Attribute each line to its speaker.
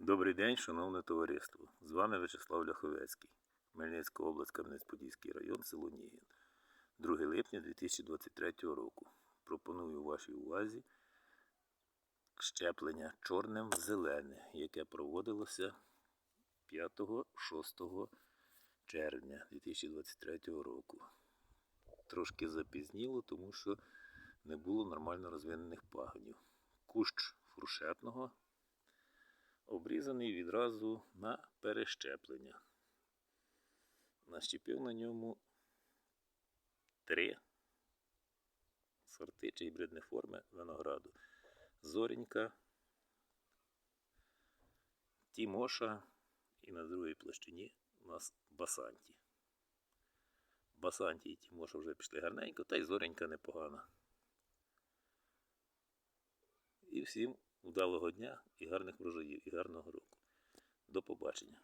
Speaker 1: Добрий день, шановне товариство. З вами Вячеслав Ляховецький, Хмельницька область, Кам'янець-Подільський район, село Нігін. 2 липня 2023 року. Пропоную вашій увазі щеплення чорним в зелене, яке проводилося 5-6 червня 2023 року. Трошки запізніло, тому що не було нормально розвинених пагонів. Кущ фуршетного обрізаний відразу на перещеплення. Нащепив на ньому три сорти чи гібридні форми винограду. Зорінька, Тімоша і на другій площині у нас Басанті. Басанті і Тімоша вже пішли гарненько, та й зоренька непогана. І всім вдалого дня і гарних врожаїв, і гарного року. До побачення.